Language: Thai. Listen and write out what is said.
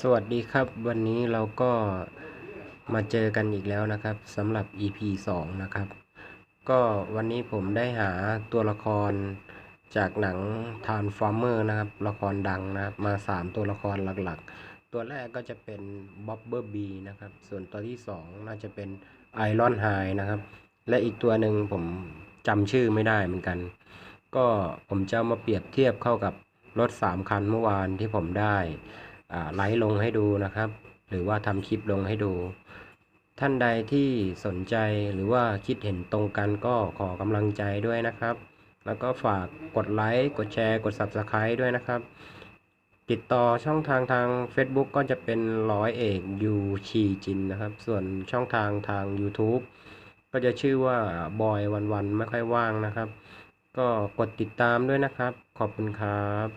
สวัสดีครับ วันนี้เราก็มาเจอกันอีกแล้วนะครับสำหรับ EP 2 นะครับ ก็วันนี้ผมได้หาตัวละครจากหนัง Transformer นะครับ ละครดังนะครับ มา 3 ตัวละครหลักๆ ตัวแรกก็จะเป็น Bobber B นะครับ ส่วนตัวที่ 2 น่าจะเป็น Iron High นะครับ และอีกตัวหนึ่งผมจำชื่อไม่ได้เหมือนกัน ก็ผมจะมาเปรียบเทียบเข้ากับรถ 3 คันเมื่อวานที่ผมได้ ไลฟ์ลงให้ดูนะครับ หรือว่าทำคลิปลงให้ดู ท่านใดที่สนใจหรือว่าคิดเห็นตรงกันก็ขอกำลังใจด้วยนะครับ แล้วก็ฝากกดไลค์กดแชร์ กด Subscribe ด้วยนะครับ ติดต่อช่องทางทาง Facebook ก็จะเป็นร้อยเอกยูชีจินนะครับ ส่วนช่องทางทาง YouTube ก็จะชื่อว่าบอยวันวันไม่ค่อยว่างนะครับ ก็กดติดตามด้วยนะครับ ขอบคุณครับ